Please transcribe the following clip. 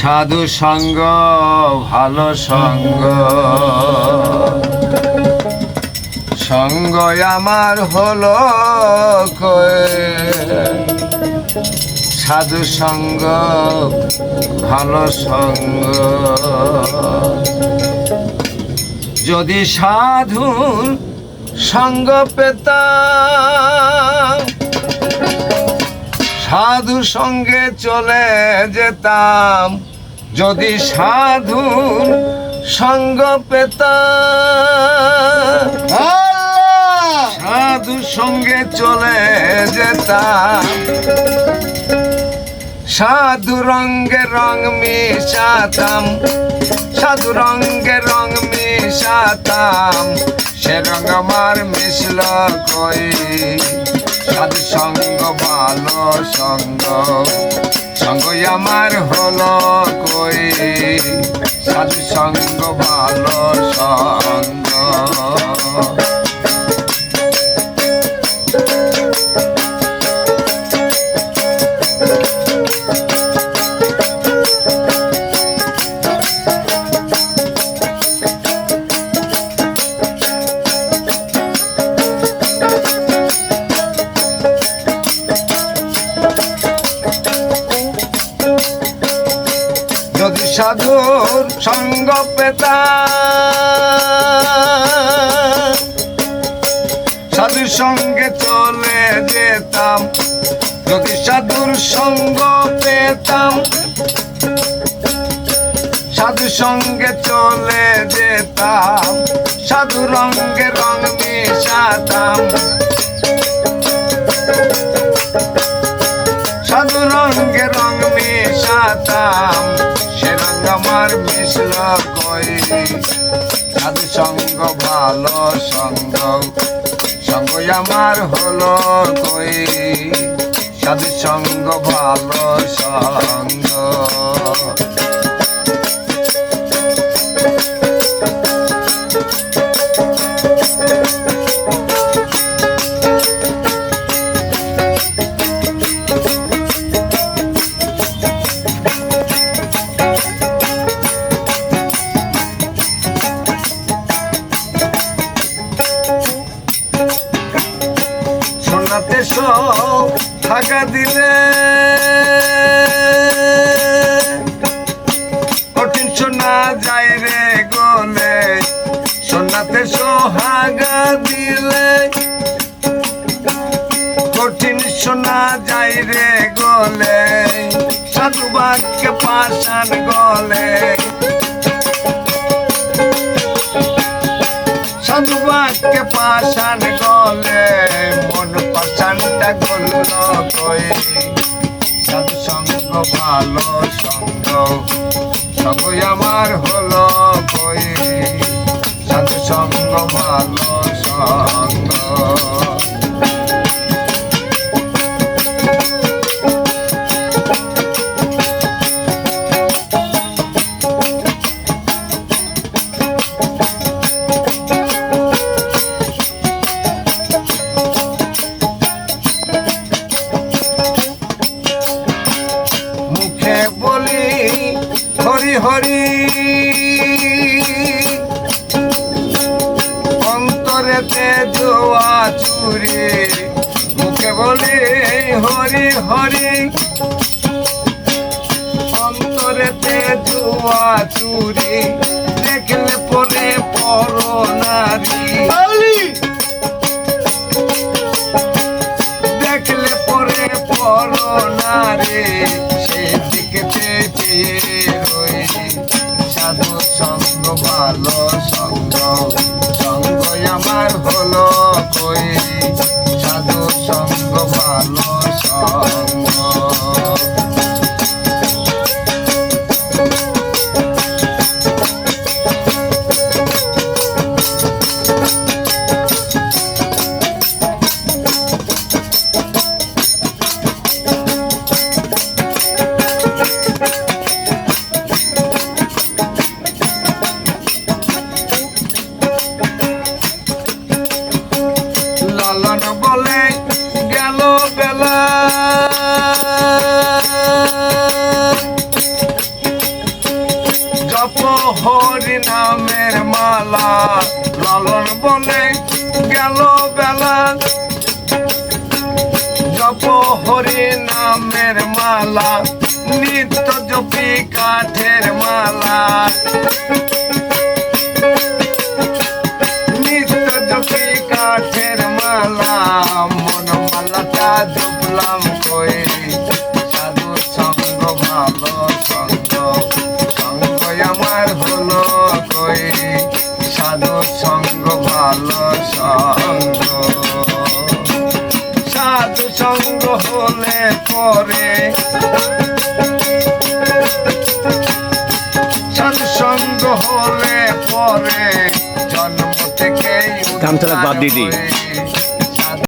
সাধু সঙ্গ, ভালো সঙ্গ। সঙ্গ আমার হলো সাধু সঙ্গ, ভালো সঙ্গ। যদি সাধুর সঙ্গ পেতাম, সাধু সঙ্গে চলে যেতাম। যদি সাধুর সঙ্গ পেতাম সাধু সঙ্গে চলে যেতাম সাধু রঙ্গে রং মিশাতাম সাধু রঙ্গে রং মিশাতাম সে রঙ আমার মিশল কই? সাধু সঙ্গ ভালো সঙ্গ। সঙ্গ আমার হলো কই? সাধু সঙ্গ ভালো সঙ্গ। সাধুর সঙ্গ পেতাম সাধুর সঙ্গে চলে যেতাম, যদি সাধুর সঙ্গ পেতাম। সাধুর সঙ্গে চলে যেতাম সাধু রঙ্গে রং মিশাতাম। সাধু রঙ্গে রং মিশাতাম। রঙ আমার মিশল কই? সাধু সঙ্গ, ভালো সঙ্গ সঙ্গ আমার হলো কই? সাধু সঙ্গ, ভালো সঙ্গ। সব থাকা দিলে। কঠিন সোনা যায় রে গলে, সোনাতে সোহাগা দিলে। কঠিন সোনা যায় রে গলে সাধু বাক্য পাশান গলে। সাধু বাক্য পাশান গলে। পাশানটা গল কই সাধু সঙ্গ ভালো সঙ্গ সঙ্গ আমার হলো কই সৎসঙ্গ সঙ্গ ভালো সঙ্গ অন্তরেতে জোয়া চুরি মুখে বলি হরি হরি। অন্তরেতে জোয়া চুরি দেখলে পরে পর নারী। দেখলে পরে পরনা রে সেদিকে চেয়ে রই সাধু সঙ্গ ভালো সঙ্গ। আমার হলো কই? সাধু সঙ্গ ভালো হরি নামের মালা, লালন বলে গেল বেলা। জপ হরি নামের মালা, নিত্য জপি কাঠের মালা। হলে পরে সাধু সঙ্গ হলে পরে জন্ম থেকে গামছাটা বাদ দিয়ে দিই।